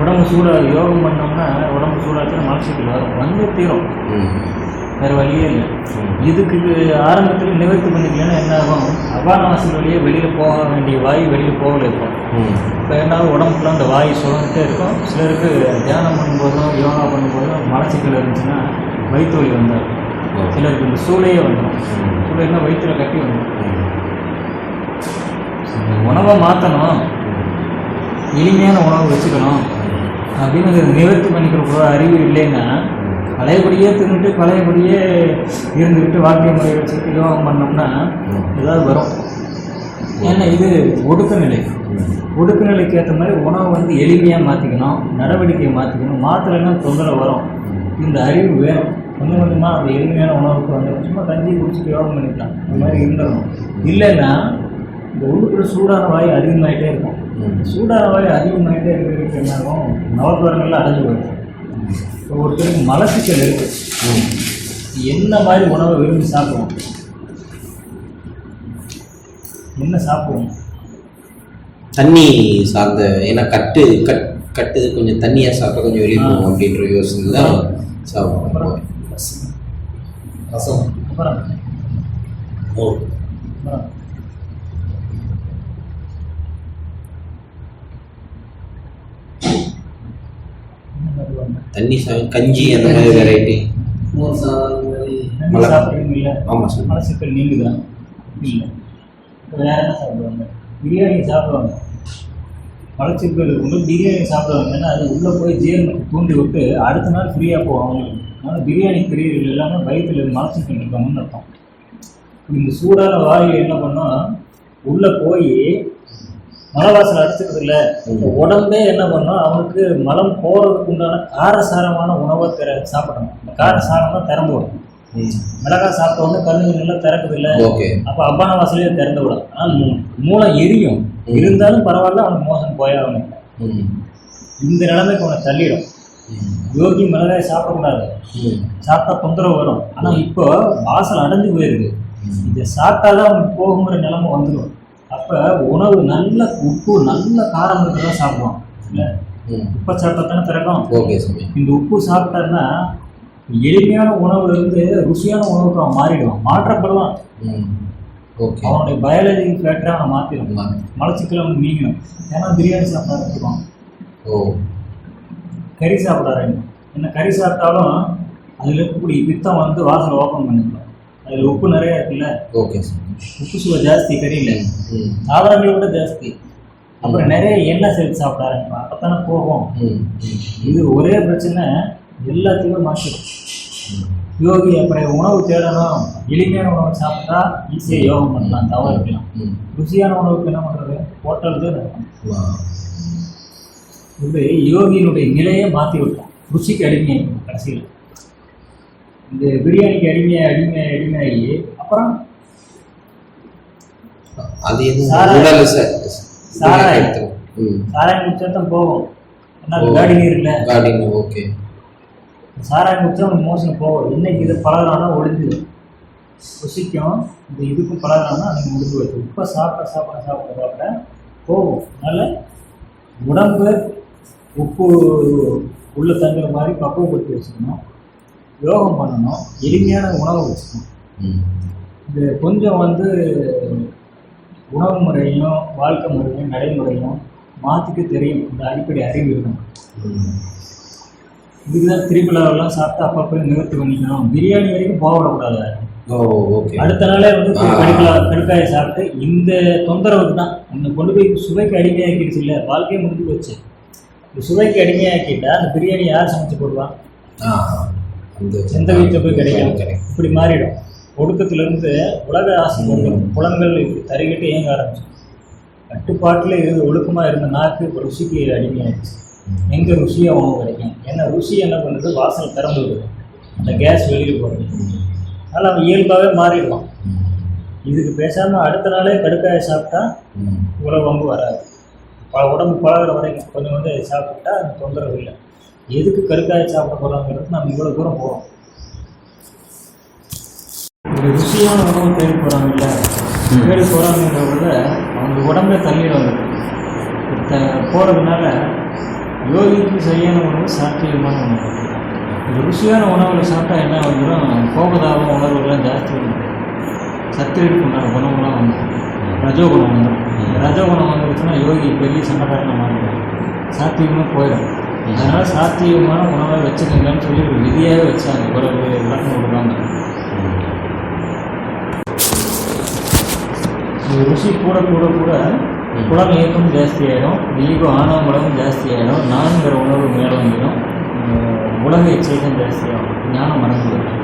உடம்பு சூடாக யோகம் பண்ணோம்னா உடம்பு சூடாச்சுன்னா மலச்சிக்கல் வரும். வந்து தீரும். வேறு வழியே இல்லை. இதுக்கு ஆரம்பத்தில் நிவர்த்தி பண்ணிக்கலன்னா என்ன ஆகும்? அபானவாசல் வழியே வெளியில் போக வேண்டிய வாயு வெளியில் போகல இருக்கும் இப்போ என்ன உடம்பு ஃபுல்லாக அந்த வாயு சுகந்துட்டே இருக்கும். சிலருக்கு தியானம் பண்ணும்போதும் யோகா பண்ணும்போதும் மலச்சிக்கல் இருந்துச்சுன்னா வயிற்று வலி வந்துடும். ஓ. சிலருக்கு இந்த சூளையே வந்துடும். சூளைன்னா வயிற்றுல கட்டி வந்துடும். உணவை மாற்றணும் எளிமையான உணவு வச்சுக்கணும். அப்படின்னு நிவர்த்தி பண்ணிக்கிற அறிவு இல்லைன்னா பழையபடியே தின்னுட்டு பழையபடியே இருந்துக்கிட்டு வாழ்க்கை முறையை வச்சுக்கிட்டு யோகம் பண்ணோம்னா ஏதாவது வரும். ஏன்னா இது ஒடுக்க நிலை. ஒடுக்க நிலைக்கு ஏற்ற மாதிரி உணவை வந்து எளிமையாக மாற்றிக்கணும் நடவடிக்கையை மாற்றிக்கணும் மாத்திரைன்னா தொந்தரவு வரும். இந்த அறிவு வேணும். கொஞ்சம் கொஞ்சமாக அந்த எளிமையான உணவுக்கு வந்து சும்மா கஞ்சி குடிச்சுட்டு யோகம் பண்ணிக்கலாம். அந்த மாதிரி இருந்துடணும். இல்லைன்னா இந்த உடுக்கிற சூடான வாய் அதிகமாகிட்டே இருக்கும். ம். சூடான வாய் அதிகமாகிட்டே இருக்கிறதுக்கு என்ன ஆகும்? நவத்வாரங்கள்லாம் அடைஞ்சு போயிடும். இப்போ ஒருத்தருக்கு மலச்சிக்கல் இருக்கு. ம். என்ன மாதிரி உணவை விரும்பி சாப்பிடுவோம்? என்ன சாப்பிடுவோம்? தண்ணி சார்ந்த ஏன்னா கட்டு கட் கட்டு கொஞ்சம் தண்ணியாக சாப்பிட்டா கொஞ்சம் வெளியே போகும் அப்படின்ற யோசனை தான் சாப்பிடுவோம். அப்புறம் ரசம். அப்புறம்? ஓ அப்புறம் என்ன சாப்பிடுவாங்க? தண்ணி சா கஞ்சி அந்த மாதிரி வெரைட்டி தண்ணி மலை- சாப்பிடுறீங்கல்ல ஆமாம் சார் மலச்சிக்கல் நீங்குதா இல்லை. வேற என்ன சாப்பிடுவாங்க? பிரியாணி சாப்பிடுவாங்க. மலச்சிக்கல் இருக்கும்போது பிரியாணி சாப்பிடுவாங்க. ஏன்னா அது உள்ளே போய் ஜீரணம் தூண்டி விட்டு அடுத்த நாள் ஃப்ரீயாக அவங்களுக்கு. அதனால் பிரியாணி பிரியர்கள் எல்லாமே வயிற்றில் மலச்சிக்கல் இருக்காங்கன்னு அர்த்தம். இந்த சூடான வாயு என்ன பண்ணோம் உள்ளே போய் மலவாசல் அடிச்சுக்கிறது இல்லை உடம்பே என்ன பண்ணும் அவனுக்கு மலம் போகிறதுக்கு உண்டான காரசாரமான உணவை திற சாப்பிடணும். காரசாரம் தான் திறந்து விடும். மிளகாய் சாப்பிட்ட உடனே கண்ணு நல்லா திறக்குது இல்லை அப்போ அப்பான வாசலே திறந்து விடும் ஆனால் மூ- மூளை எரியும். இருந்தாலும் பரவாயில்ல அவனுக்கு மோசம் போயாகணும். இந்த நிலைமைக்கு அவனை தள்ளிடும். யோகி மிளகாய் சாப்பிடக்கூடாது. சாப்பிட்டா தொந்தரவு வரும். ஆனால் இப்போ வாசல் அடைஞ்சு போயிருக்கு. இதை சாப்பிட்டா தான் அவனுக்கு போகுங்கிற நிலைமை வந்துடும். அப்போ உணவு நல்ல உப்பு நல்ல காரம் தான் சாப்பிடுவான். இல்லை. ம். உப்பை சாப்பிட்டா தானே திறக்கும் ஓகே இந்த உப்பு சாப்பிட்டான்னா எளிமையான உணவுல இருந்து ருசியான உணவுக்கு அவன் மாறிடுவான். மாற்றப்படுவான் அவனுடைய பயாலஜி ஃபேக்டரை அவனை மாற்றிடும் ஆமாம். மலச்சிக்கல் அவனுக்கு நீங்கணும் ஏன்னா பிரியாணி சாப்பிட ஆரம்பிச்சிருவான் ஓ. கறி சாப்பிட ஆரம்பிக்கும் என்ன கறி சாப்பிட்டாலும் அதில் இருக்கக்கூடிய பித்தம் வந்து வாசலை ஓப்பன் பண்ணிக்கலாம். அதில் உப்பு நிறைய இருக்குல்ல? ஓகே சாமி உப்பு சுவை ஜாஸ்தி கறியில் தாவரங்களை விட ஜாஸ்தி. அப்புறம் நிறைய எண்ணெய் சேர்த்து சாப்பிட ஆரம்பிப்பான் அப்போ தானே போகும் இது ஒரே பிரச்சனை எல்லாத்தையுமே மாற்றிடும். யோகி அப்புறம் உணவு தேடணும். எளிமையான உணவு சாப்பிட்டா ஈஸியாக யோகம் பண்ணலாம் தவறு இருக்கலாம் ருசியான உணவுக்கு என்ன பண்ணுறது ஹோட்டல் தான் இது யோகியினுடைய நிலையை மாற்றி விட்டோம் ருசிக்கு அடிமையாகும் கடைசியில். இந்த பிரியாணிக்கு அடிமையாக அடிமையாக அடிமையாகி அப்புறம் அது எதுவும் சாராயம். உடல் சார். சாராயம். சாராயம் குடிச்சா தான் போகும். ஏன்னா காடி நீர் இல்லை கார்டிங் ஓகே. சாராயம் குடிச்சா மோசம் போகும். இன்னைக்கு இது பழகிறானா ஒழிஞ்சிடும். ருசிக்கும். இந்த இதுக்கும் பழகிறானா அன்னைக்கு முடிஞ்சு உப்பை சாப்பிட சாப்பிட சாப்பிட சாப்பிட போகும். அதனால் உடம்பு உப்பு உள்ள தங்குற மாதிரி பக்குவப்படுத்தி வச்சுக்கணும். யோகம் பண்ணணும் எளிமையான உணவை வச்சுக்கணும். இது கொஞ்சம் வந்து உணவு முறையும் வாழ்க்கை முறையும் நடைமுறையும் மாற்றிக்க தெரியும். இந்த அடிப்படை அறிவு இருக்கணும் இதுதான் திருவிழாவெல்லாம் சாப்பிட்டு அப்பப்போ நிவர்த்தி பண்ணிக்கணும். பிரியாணி வரைக்கும் போக விடக்கூடாது. Oh okay. அடுத்த நாளே வந்து. கடுக்கலா கடுக்காயை சாப்பிட்டு இந்த தொந்தரவுக்கு தான். இந்த கொண்டு போய் சுவைக்கு அடிமையாக்கிடுச்சு இல்லை வாழ்க்கையே முடிஞ்சு போச்சு. இந்த சுவைக்கு அடிமையாக்கிட்டா அந்த பிரியாணி யார் சமைச்சு போடுவான் எந்த வீட்டில் போய் கிடைக்கும் கிடைக்கும் இப்படி மாறிடும். ஒடுக்கத்திலிருந்து உலக ஆசை வந்துடும் புலங்கள் இப்படி தறிகிட்டு இயங்க ஆரம்பிச்சு. கட்டுப்பாட்டில் இருந்து ஒழுக்கமாக இருந்த நாக்கு இப்போ ருசிக்கு அடிமையாயிடுச்சு. எங்கே ருசியாக உணவு கிடைக்கும். ஏன்னா ருசி என்ன பண்ணுது? வாசல் திறந்து விடுது. அந்த கேஸ் வெளியில் போடுது அதனால் அவன் இயல்பாகவே மாறிடுவான். இதுக்கு பேசாமல் அடுத்த நாளே கடுக்காயை சாப்பிட்டா இவ்வளோ வம்பு வராது. ப உடம்பு பழகுற வரைக்கும் கொஞ்சம் வந்து சாப்பிட்டா தொந்தரவு இல்லை. எதுக்கு கடுக்காயை சாப்பிட போகிறாங்கிறது நம்ம இவ்வளோ தூரம் போகிறோம் ஒரு ருசியான உணவு தேடி போகிறாங்கல்ல ம். தேடி போகிறாங்கிறத விட அவங்க உடம்பே தள்ளிடுவாங்க த போகிறதுனால யோகிக்கு சரியான உணவு சாத்தியமான உணவு. இந்த ருசியான உணவுகளை சாப்பிட்டா என்ன வந்துடும் கோபதாபம் உணர்வுகள்லாம் ஜாஸ்தி வந்துடும் சத்திரிக்கு உண்டான குணம்லாம் வந்துடும் ரஜோகுணம் வந்துடும் ரஜோகுணம் வந்துருச்சுன்னா யோகி பெரிய சண்டக்காரனை மாறிடும் சாத்தியமாக போயிடும். அதனால் சாத்தியமான உணவை வச்சுக்கோங்கன்னு சொல்லி ஒரு விதியாக வச்சாங்க. இவ்வளவு விளக்கம் கொடுக்காங்க ருசி கூட கூட கூட குளம் இயக்கம் ஜாஸ்தியாயிடும் ஆகிடும் ஆனா ஆணவங்களும் ஜாஸ்தியாயிடும் நான்கிற உணவு மேலே வந்துடும் உலக இச்சைகள் ஜாஸ்தியாகும். ஞானம் மறந்து